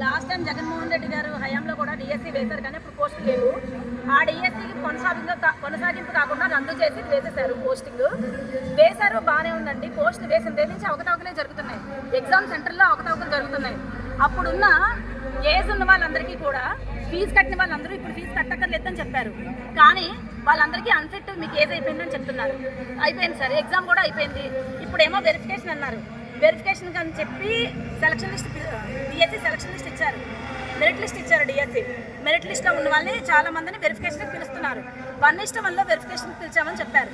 Last time Jaganmohan Reddy గారు హయాంలో కూడా డిఎస్సి వేశారు కానీ ఇప్పుడు పోస్ట్ లేవు. ఆ డిఎస్సికి కొనసాగింపు కొనసాగింపు కాకుండా రద్దు చేసి వేసేశారు పోస్టింగ్. వేశారు బాగానే ఉందండి. పోస్ట్ వేసిన దగ్గర నుంచి అవకతవకలే జరుగుతున్నాయి. ఎగ్జామ్ సెంటర్లో అవకతవకలు జరుగుతున్నాయి. అప్పుడున్న ఏజ్ ఉన్న వాళ్ళందరికీ కూడా ఫీజు కట్టిన వాళ్ళందరూ ఇప్పుడు ఫీజు కట్టక్కర్లేదని చెప్పారు. కానీ వాళ్ళందరికీ అన్ఫిట్ మీకు ఏజ్ అయిపోయిందని చెప్తున్నారు. అయిపోయింది సార్. ఎగ్జామ్ కూడా అయిపోయింది. ఇప్పుడేమో వెరిఫికేషన్ అన్నారు. వెరిఫికేషన్ అని చెప్పి selection list DSC selection list ఇచ్చారు. మెరిట్ లిస్ట్ ఇచ్చారు డిఎస్సి మెరిట్ లిస్ట్లో ఉన్న వాళ్ళని చాలా మందిని వెరిఫికేషన్కి పిలుస్తున్నారు. వన్ ఇష్టం వల్ల వెరిఫికేషన్ పిలిచామని చెప్పారు.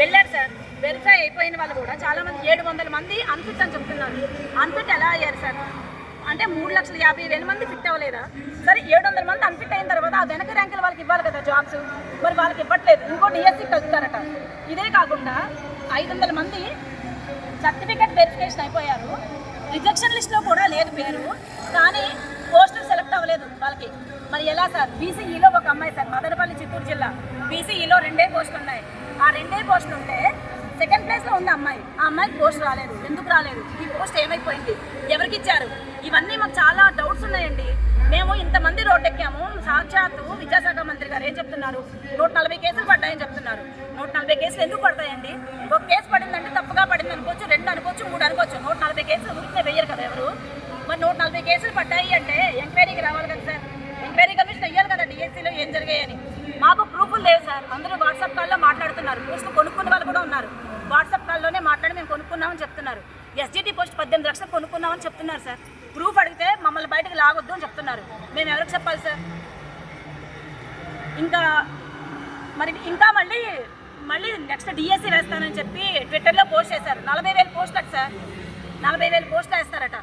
వెళ్ళారు సార్. వెరిఫై అయిపోయిన వాళ్ళు కూడా చాలా మంది ఏడు వందల మంది అన్ఫిట్ అని చెప్తున్నారు. అన్ఫిట్ ఎలా అయ్యారు సార్? అంటే మూడు లక్షల యాభై వేల మంది ఫిట్ అవ్వలేదా? సరే ఏడు వందల మంది అన్ఫిట్ అయిన తర్వాత ఆ వెనక ర్యాంకులు వాళ్ళకి ఇవ్వాలి కదా జాబ్స్ మరి వాళ్ళకి ఇవ్వట్లేదు. ఇంకో డిఎస్సి కలుగుతారట ఇదే కాకుండా ఐదు వందల మంది సర్టిఫికేట్ వెరిఫికేషన్ అయిపోయారు. రిజెక్షన్ లిస్ట్లో కూడా లేదు పేరు. కానీ పోస్టులు సెలెక్ట్ అవ్వలేదు వాళ్ళకి. మరి ఎలా సార్? బీసీఈలో ఒక అమ్మాయి సార్ మదనపల్లి చిత్తూరు జిల్లా. బీసీఈలో రెండే పోస్టులు ఉన్నాయి. ఆ రెండే పోస్టులు ఉంటే సెకండ్ ప్లేస్లో ఉంది అమ్మాయి. ఆ అమ్మాయికి పోస్ట్ రాలేదు. ఎందుకు రాలేదు? ఈ పోస్ట్ ఏమైపోయింది? ఎవరికి ఇచ్చారు? ఇవన్నీ మాకు చాలా డౌట్స్ ఉన్నాయండి. మేము ఇంతమంది రోడ్డెక్కాము. సాక్షాత్తు విద్యాశాఖ మంత్రి గారు ఏం చెప్తున్నారు? నూట నలభై కేసులు పడ్డాయి చెప్తున్నారు నూట నలభై కేసులు ఎందుకు పడతాయండి ఒక కేసు పడిందంటే తప్పుగా పడింది అనుకోవచ్చు రెండు అనుకోవచ్చు మూడు అనుకోవచ్చు నూట నలభై కేసులు ఊరికే వెయ్యరు కదా ఎవరు మరి కేసులు పడ్డాయి అంటే ఎంక్వైరీకి రావాలి కదా సార్. ఎంక్వైరీ కమిషన్ అయ్యాలి కదా డిఎస్సీలో ఏం జరిగాయని. మాకు ప్రూఫ్లు లేవు సార్. అందరూ వాట్సాప్ కాల్లో మాట్లాడుతున్నారు. పోస్టులు కొనుక్కున్న వాళ్ళు కూడా ఉన్నారు. వాట్సాప్ కాల్లోనే మాట్లాడి మేము కొనుక్కున్నామని చెప్తున్నారు. ఎస్జిటి పోస్ట్ పద్దెనిమిది లక్షలు కొనుక్కున్నామని చెప్తున్నారు సార్. ప్రూఫ్ అడిగితే మమ్మల్ని బయటకు లాగొద్దు అని చెప్తున్నారు. మేము ఎవరికి చెప్పాలి సార్? ఇంకా మరి ఇంకా మళ్ళీ మళ్ళీ నెక్స్ట్ డిఎస్సి వేస్తానని చెప్పి ట్విట్టర్లో పోస్ట్ చేశారు. నలభై వేలు పోస్ట్ సార్. నలభై వేలు పోస్టులు వేస్తారట.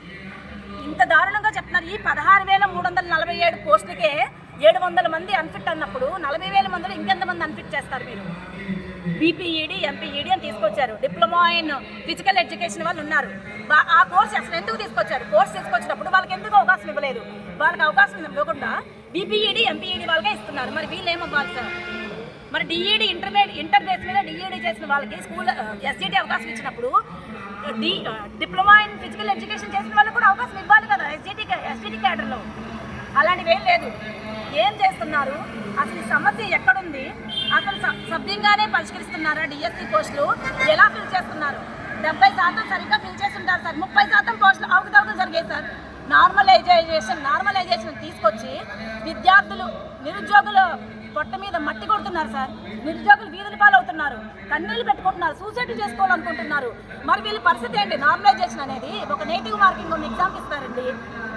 ఇంత దారుణంగా చెప్తున్నారు. ఈ పదహారు వేల మూడు వందల నలభై ఏడు పోస్టులకే ఏడు వందల మంది అన్ఫిట్ అన్నప్పుడు నలభై వేల మందిలో ఇంకెంతమంది అన్ఫిట్ చేస్తారు మీరు? బీపీఈడి ఎంపీఈడి అని తీసుకొచ్చారు. డిప్లొమా ఇన్ ఫిజికల్ ఎడ్యుకేషన్ వాళ్ళు ఉన్నారు. ఆ కోర్స్ అసలు ఎందుకు తీసుకొచ్చారు? కోర్స్ తీసుకొచ్చినప్పుడు వాళ్ళకి ఎందుకు అవకాశం ఇవ్వలేదు? వాళ్ళకి అవకాశం ఇవ్వకుండా బీపీఈడి ఎంపీఈడి వాళ్ళకే ఇస్తున్నారు. మరి వీళ్ళు ఏమవ్వాలి సార్? మరి D Ed intermediate inter base మీద డిఈడి చేసిన వాళ్ళకి స్కూల్ ఎస్జిటి అవకాశం ఇచ్చినప్పుడు D diploma in physical education చేసిన వాళ్ళకి కూడా అవకాశం ఇవ్వాలి కదా ఎస్జిటి ఎస్జిటి క్యాడర్లో. అలాంటివి ఏం లేదు. ఏం చేస్తున్నారు? అసలు సమస్య ఎక్కడుంది? అసలు సభ్యంగానే పరిష్కరిస్తున్నారా డిఎస్సి పోస్టులు? ఎలా ఫిల్ చేస్తున్నారు? డెబ్బై శాతం సరిగ్గా ఫిల్ చేస్తుంటారు సార్. ముప్పై శాతం పోస్టులు అవకతవకలు జరిగాయి సార్. నార్మలైజేషన్ నార్మలైజేషన్ తీసుకొచ్చి విద్యార్థులు నిరుద్యోగులు పొట్ట మీద మట్టి కొడుతున్నారు సార్. నిరుద్యోగులు వీధుల పాలవుతున్నారు. కన్నీళ్ళు పెట్టుకుంటున్నారు. సూసైడ్ చేసుకోవాలనుకుంటున్నారు. మరి వీళ్ళ పరిస్థితి ఏంటి? నార్మలైజేషన్ అనేది ఒక నెగిటివ్ మార్కింగ్ ఉన్న ఎగ్జామ్ ఇస్తారండి.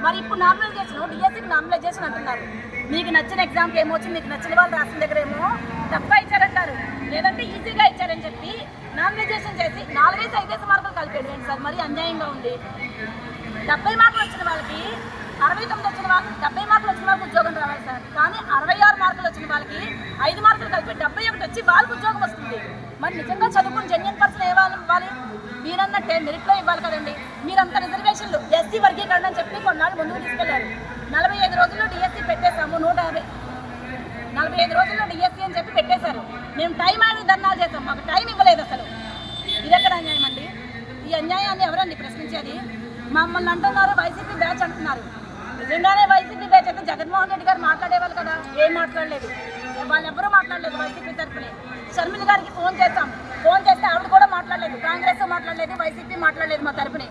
మరి ఇప్పుడు నార్మలైజేషన్ డిఎస్సికి నార్మలైజేషన్ అంటున్నారు. మీకు నచ్చిన ఎగ్జామ్కి ఏమొచ్చి మీకు నచ్చిన వాళ్ళు రాసిన దగ్గర ఏమో తక్కువ ఇచ్చారంటారు. లేదంటే ఈజీగా ఇచ్చారని చెప్పి నామినేషన్ చేసి నాలుగైదు ఐదేసి మార్కులు కలిపేయండి సార్? మరి అన్యాయంగా ఉంది. డెబ్బై మార్కులు వచ్చిన వాళ్ళకి అరవై తొమ్మిది వచ్చిన వాళ్ళకి డెబ్బై మార్కులు వచ్చిన వాళ్ళకి ఉద్యోగం రావాలి సార్. కానీ అరవై ఆరు మార్కులు వచ్చిన వాళ్ళకి ఐదు మార్కులు కలిపి డెబ్బై ఒకటి వచ్చి వాళ్ళకి ఉద్యోగం వస్తుంది. మరి నిజంగా చదువుకుని జెన్యున్ పర్సన్ ఏ ఇవ్వాలి ఇవ్వాలి? మీరన్నట్టే మెరిట్లో ఇవ్వాలి కదండి. మీరంత రిజర్వేషన్లు ఎస్సీ వర్గీకరణ అని చెప్పి కొన్నాళ్ళు ముందుకు తీసుకెళ్ళారు. నలభై ఐదు రోజుల్లో డిఎస్సీ పెట్టేశాము నూట యాభై. నలభై ఐదు రోజుల్లో డిఎస్సీ అని చెప్పి పెట్టేశారు. మేము టైం ఆడి ధర్నాలు చేసాం మాకు టైం ఇవ్వలేదు అసలు. ఇది ఎక్కడ అన్యాయం అండి? ఈ అన్యాయాన్ని ఎవరండి ప్రశ్నించేది? మమ్మల్ని అంటున్నారు వైసీపీ బ్యాచ్ అంటున్నారు. నిజంగానే వైసీపీ బ్యాచ్ అయితే జగన్మోహన్ రెడ్డి గారు మాట్లాడేవాళ్ళు కదా? ఏం మాట్లాడలేదు. వాళ్ళు ఎవరూ మాట్లాడలేదు వైసీపీ తరఫున షర్మిల గారికి ఫోన్ చేస్తాం ఫోన్ చేస్తే ఆవిడ కూడా మాట్లాడలేదు. కాంగ్రెస్ మాట్లాడలేదు వైసీపీ మాట్లాడలేదు మా తరఫున